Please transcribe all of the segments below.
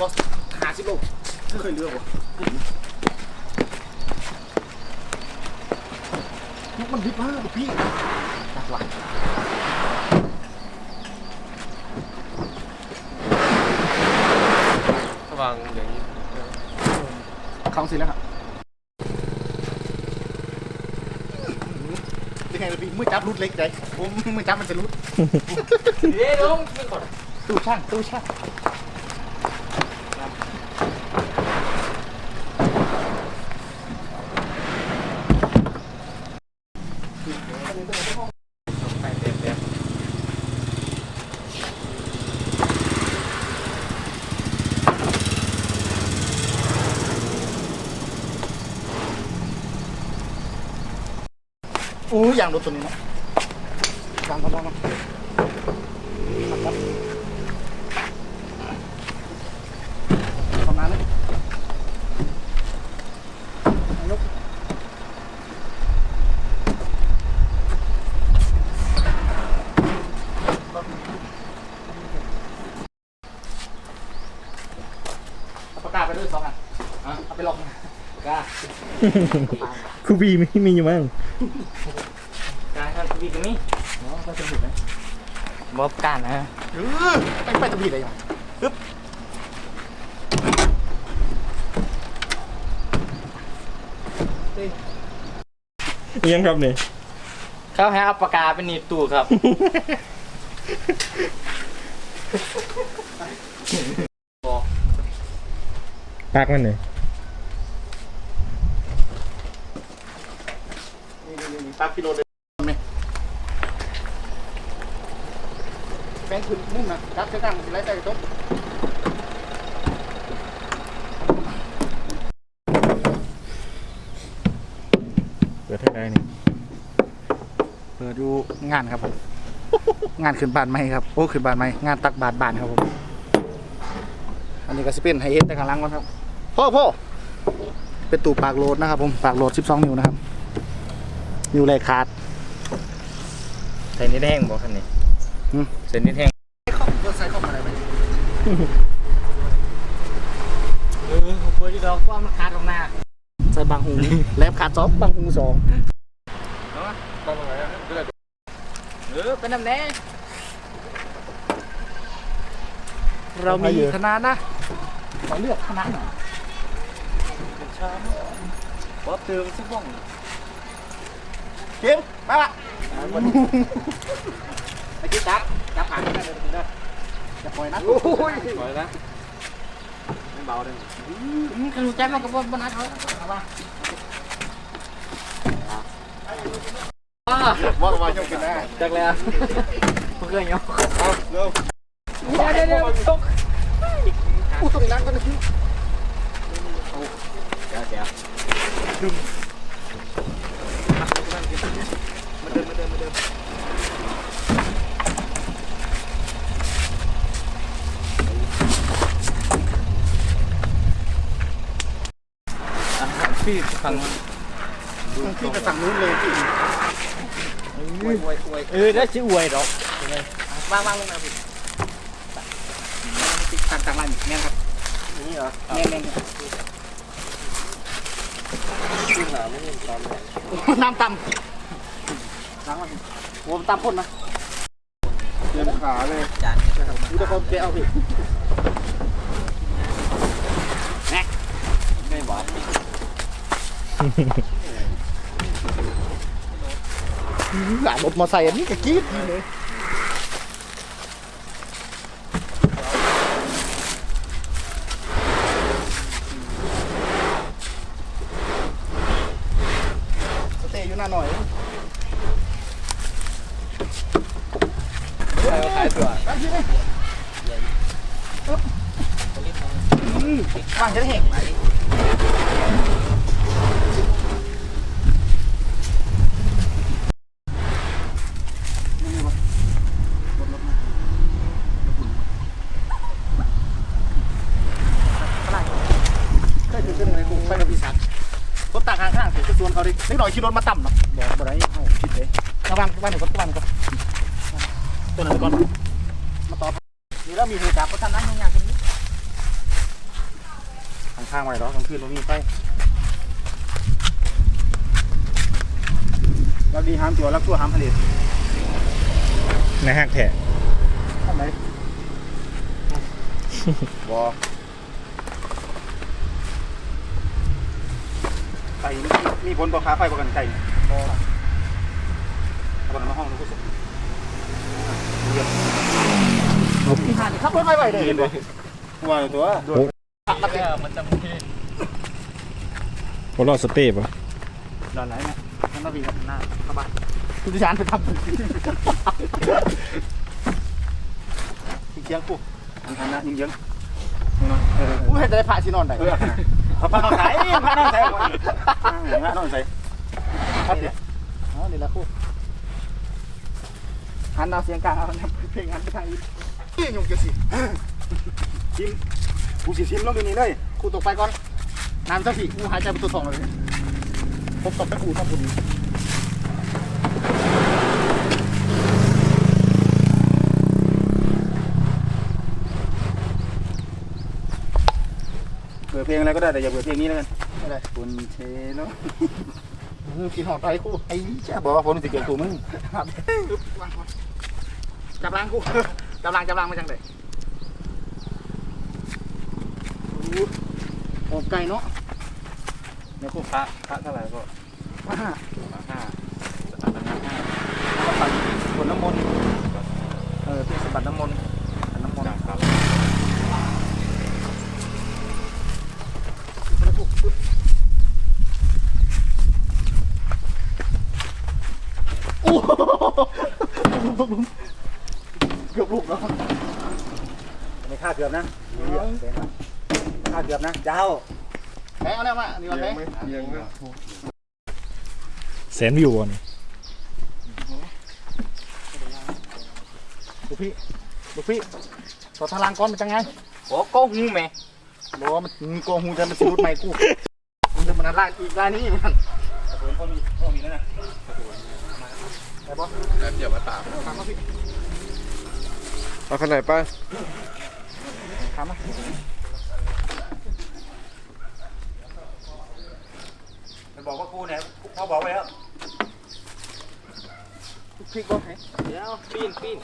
บอสหาสิบโลไม่เคยเลือกวะนกมันดิบมากลูกพี่หนักว่ะระวังอย่างนี้เข้าสิแล้วครับยังไงลูกพี่มือจับรุดเล็กใจผมมือจับมันจะรุดเฮ้ยลุงไม่กดตู้ช่างตู้ช่าง ไปเต็มเต็ม อู้ยางรถตัวนี้นะยางทำบ้างครับประมาณนี้เอายกเอาปากกาศไปด้วยสองอันเอาไปลองกล้า คูบีไม่มีอยู่มั้ง ทำวีกันนี่อ๋อไปจนถึงไหมบอบการนะเออไปไปตะบีอะไรอย่างปึ๊บยังครับเนี่ยเขาให้เอาปากกาเป็นหนีบตู้ครับบอกตักมันเลยนี่นี่นี่ตักกิโลเดียวไหม แป้งขึ้นมุ่งนะรับเส้นทางไรใจตบเปิดให้ได้นี่เปิดดูงานครับผม งานขึ้นบานไหมครับ โอ้ขึ้นบานไหมงานตักบาทบานครับผม อันนี้ก็สเป็นไฮเอสแต่ข้างหล่างก่อนครับพ่อพ่อเป็นตู้ปากโหลดนะครับผม ปากโหลด 12 นิ้วนะครับ นิ้วแรกขาดใส่นิดแห้งบอกคันนี้ หืมใส่นิดแห้งเข้าใส่เข้ามาอะไรไหมเออผมเปิดที่ดอกว่ามันขาดตรงหน้าใส่บางหูแลบขาดสองบางหูสองต้องไงอะเออเป็นน้ำแน่เรามีคณะนะเราเลือกคณะหน่อยเป็นชามบอบเติมสักบ้องเกมมาละ ไอ้กิ๊กจับจับขาไม่ได้เลยคุณเด้ออย่าปล่อยนะโอ้ยปล่อยนะไม่เบาเลยขนูใจมันกับบนบนนั้นเขาเอามาว้าว่าว่าโยกกินได้จักแล้วเพื่อนยกเอาเร็วเดี๋ยวเดี๋ยวเดี๋ยวตกอู้ตรงนั้นก็นะพี่เดี๋ยวเดี๋ยว พี่ฟังพี่ไปสั่งนู้นเลยพี่อวยอวยอวยเออได้ชื่ออวยดอกว่างว่างลงมาพี่ตักตักมาแม่นครับนี่เหรอแม่นแม่นขึ้นหนาไม่เห็นตอนไหนน้ำต่ำล้างมาพี่โอ้ต่ำพ่นนะเต็มขาเลยจานนี้ครับดูแต่คนแกเอาพี่แม่ไม่หวาน หลานรถมอไซค์อันนี้ก็กรี๊ดดีเลยสเตย์อยู่หน้าหน่อยใครขายตัวตั้งที่นี่อืมวางจะได้เห็นเคยอยู่ที่ไหนกูไปกับพี่สักรถตากข้างๆถือกระสวนเขาดินิดหน่อยขี่รถมาต่ำเนาะบอกบ่ได้เอ้าคิดเลยระวังระวังหนึ่งก่อนระวังหนึ่งก่อนตัวนั้นก่อนมาตอบนี่แล้วมีหูจับเพราะท่านนั้นยังอย่างคนนี้ข้างไว้แล้วกลางคืนมันมีไฟรักดีห้ามตัวรักชั่วห้ามผลิตในหักแท้ทำไหนบอ ไก่มีมีผลต่อค่าไฟประกันไก่บอเอาไปมาห้องนู้นก็สุดเยี่ยมที่หานี่ขับรถไม่ไหวเลยเห็นบ่ว่าตัวโอ้ขับรถมันจะมีโหรอดสเตปอะดอนไหนเนี่ยนั่นน่ะพี่ครับหน้าเข้าบ้านคุณดิฉันไปทำยิงเยียงกูยิงหันนะยิงเยียงกูเห็นจะได้ผ่าชินอนได้ เขาผ่านองใส่ผ่านองใส่ผ่านองใส่ครับเดี๋ยวอ๋อนี่ละกูหันเอาเสียงกลางเอาเพลงหันไปทางอีกนี่ยงจะสิชิมกูสิชิมลงอยู่นี่เลยกูตกไปก่อนน้ำสักทีกูหายใจเป็นตัวทองเลยผมตบไปกูครับคุณ เพลงอะไรก็ได้แต่อย่าเปิดเพลงนี้แล้วกันไม่ได้คุณเชโน่กินหอมไทยกูไอ้เจ้าบอกว่าผมจะเกี่ยวกูมึงจับล้างกูจับล้างจับล้างมาจังเลยโอ้ไก่เนาะเดี๋ยวกูพระพระเท่าไหร่ก็มาห้าห้าอันนั้นห้าแล้วก็ปั่นขวดน้ำมนต์เออที่สะบัดน้ำมนต์ขันน้ำมนต์ ครับ โอ้โห เกือบลูกแล้วไม่ค่าเกือบนะค่าเกือบนะเจ้าแพ้เอาแล้วมานี่มาแพ้ยังไม่แสนวิวอะนี่ลูกพี่ลูกพี่ต่อทางลางก้อนเป็นจังไงโอ้ก็หูแม่บอกว่ามันโกงหูจะมันสิรุดใหม่กูมันจะมันลากอีกลายนี้มันแต่ผมก็มีก็มีแล้วนะ แต่บอสแล้วเดี๋ยวมาตามถามมาพี่เอาขนาดป้าถามมามันบอกว่ากูเนี่ยพ่อบอกไว้แล้วพริกบอกให้เดี๋ยวปีนปีน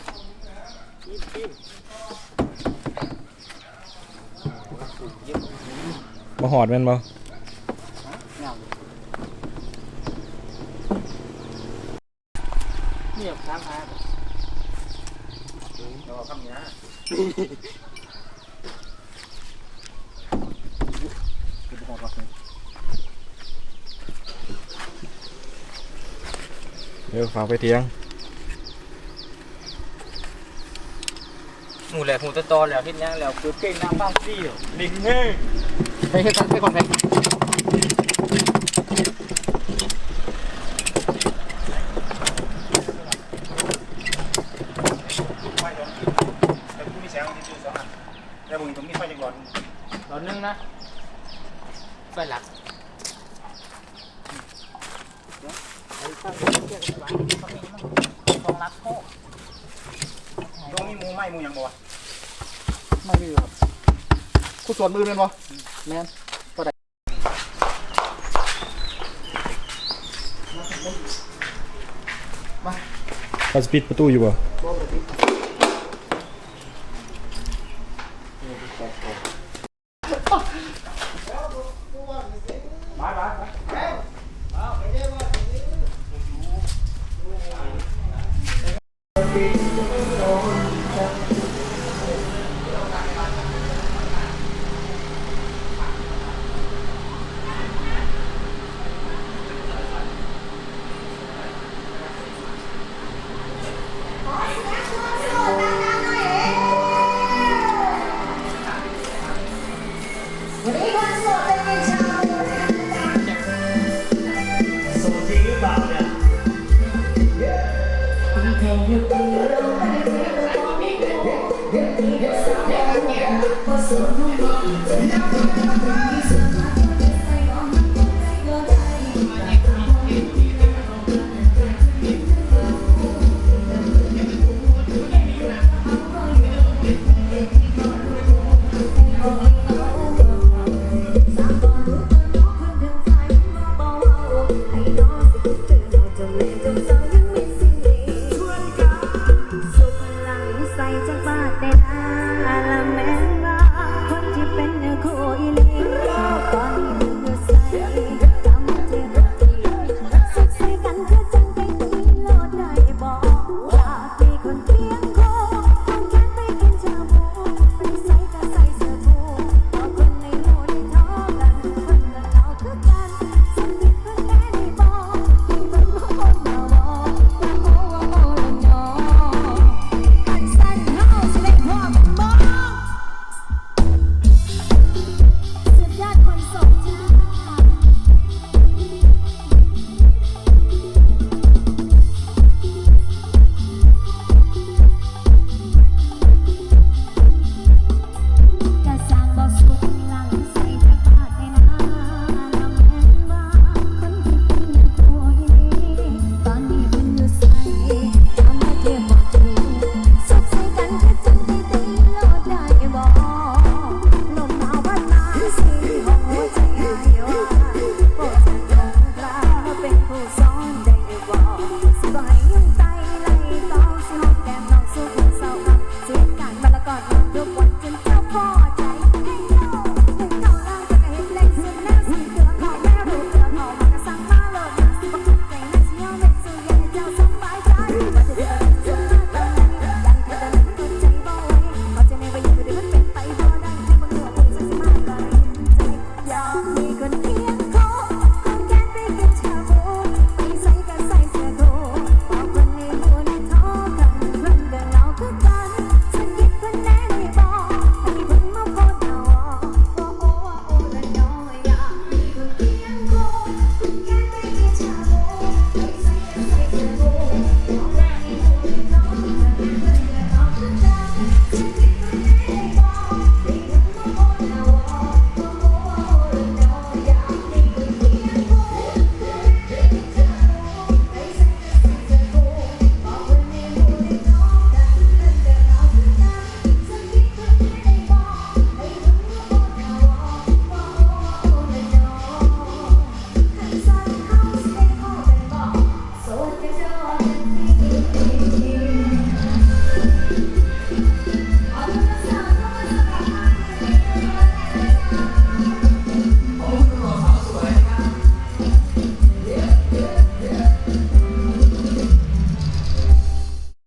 ปีนปีนมาหอดแมันบ่ เงียบทางหาเดี๋ยวเอาคำนี้นะกูบอกว่า เดี๋ยวฝากไปเทียงหมูแหละหมูตะตอแล้วเฮ็ดยังแล้วคือเก่งน้ำบ้างซี่ลิงเฮ้ไปเฮ็ดกันไปก่อนไปไฟสอง แต่กูมีแสงที่ชื่อสองอันแล้วมึงตรงนี้ไฟจังหลอดตอนนึงนะไฟหลักต้องรักโคต้องมีหมูไหมหมูหยังบ่วะไม่มีครับกูสวนมือเป็นบ่แม่นก็ได้เขาจะปิดประตูอยู่บ่ มี